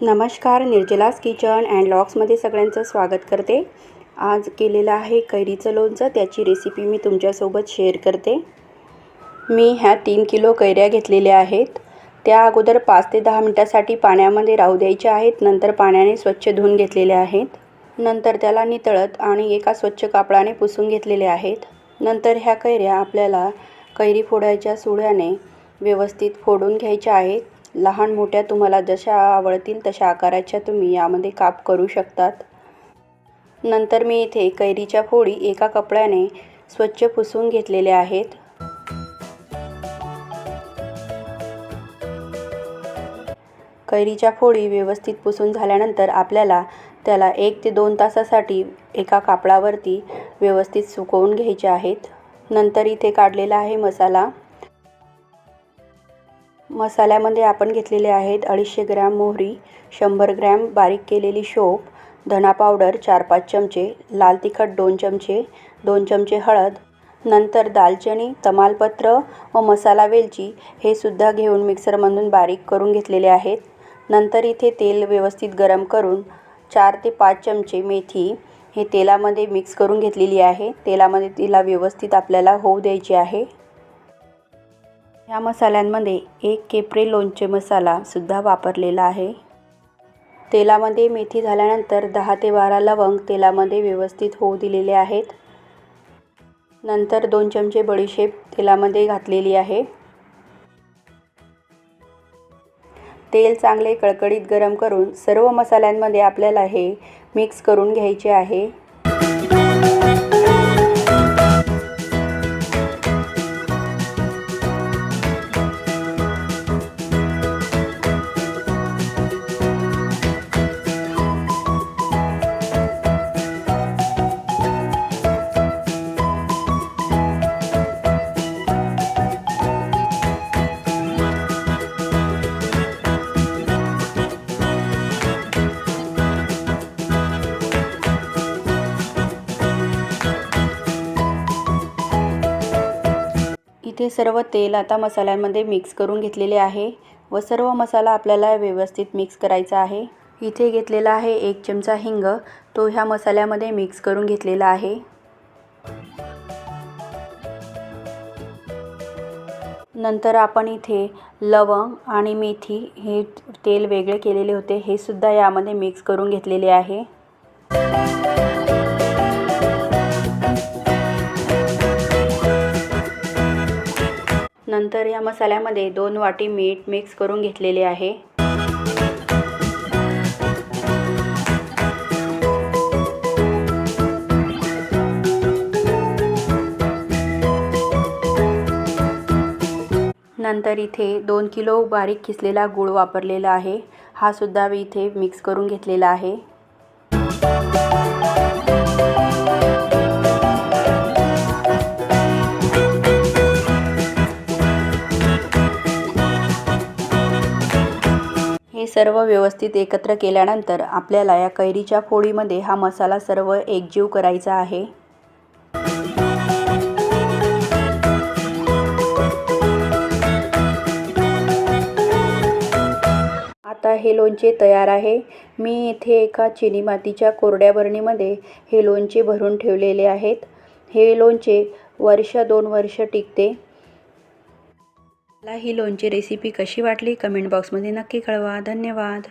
नमस्कार निर्जलास kitchen and लॉक्समध्ये सगळ्यांचं स्वागत करते. आज केलेलं आहे कैरीचं लोणचं त्याची रेसिपी मी तुमच्यासोबत शेअर करते. मी ह्या तीन किलो कैऱ्या घेतलेल्या आहेत. त्या अगोदर पाच ते दहा मिनटासाठी पाण्यामध्ये राहू द्यायच्या आहेत नंतर पाण्याने स्वच्छ धुवून घेतलेल्या आहेत. नंतर त्याला नितळत आणि एका स्वच्छ कापडाने पुसून घेतलेले आहेत. नंतर ह्या कैऱ्या आपल्याला कैरी फोडायच्या सुळ्याने व्यवस्थित फोडून घ्यायच्या आहेत. लहान मोठ्या तुम्हाला जशा आवडतील तशा आकाराच्या तुम्ही यामध्ये काप करू शकतात. नंतर मी इथे कैरीच्या फोडी एका कपड्याने स्वच्छ पुसून घेतलेल्या आहेत. कैरीच्या फोडी व्यवस्थित पुसून झाल्यानंतर आपल्याला त्याला एक ते दोन तासासाठी एका कापडावरती व्यवस्थित सुकवून घ्यायचे आहेत. नंतर इथे काढलेला आहे मसाला. मसाल्यामध्ये आपण घेतलेले आहेत अडीचशे ग्रॅम मोहरी शंभर ग्रॅम बारीक केलेली शोप धना पावडर चार पाच चमचे लाल तिखट दोन चमचे दोन चमचे हळद नंतर दालचिनी तमालपत्र व मसाला वेलची हे सुद्धा घेऊन मिक्सरमधून बारीक करून घेतलेले आहेत. नंतर इथे तेल व्यवस्थित गरम करून चार ते पाच चमचे मेथी हे तेलामध्ये मिक्स करून घेतलेली आहे. तेलामध्ये तिला व्यवस्थित आपल्याला होऊ द्यायची आहे. ह्या मसाल्यांमध्ये एक केपरे लोणचे मसालासुद्धा वापरलेला आहे. तेलामध्ये मेथी झाल्यानंतर दहा ते बारा लवंग तेलामध्ये व्यवस्थित होऊ दिलेले आहेत. नंतर दोन चमचे बडीशेप तेलामध्ये घातलेली आहे. तेल चांगले कळकळीत गरम करून सर्व मसाल्यांमध्ये आपल्याला हे मिक्स करून घ्यायचे आहे. इथे सर्व तेल आता मसाल्यांमध्ये मिक्स करून घेतलेले आहे व सर्व मसाला आपल्याला व्यवस्थित मिक्स करायचा आहे. इथे घेतलेला आहे एक चमचा हिंग. तो ह्या मसाल्यामध्ये मिक्स करून घेतलेला आहे. नंतर आपण इथे लवंग आणि मेथी हे तेल वेगळे केलेले होते. हे सुद्धा यामध्ये मिक्स करून घेतलेले आहे. नंतर या मसाल्यामध्ये दोन वाटी मीठ मिक्स करून घेतलेले आहे. नंतर इथे दोन किलो बारीक किसलेला गूळ वापरलेला आहे. हा सुद्धा इथे मिक्स करून घेतलेला आहे. सर्व व्यवस्थित एकत्र केल्यानंतर आपल्याला या कैरीच्या फोडीमध्ये हा मसाला सर्व एकजीव करायचा आहे. आता हे लोणचे तयार आहे. मी इथे एका चिनी मातीच्या कोरड्या बरणीमध्ये हे लोणचे भरून ठेवलेले आहेत. हे लोणचे वर्ष दोन वर्ष टिकते. मला ही लोणची रेसिपी कशी वाटली? कमेंट बॉक्समध्ये नक्की कळवा. धन्यवाद.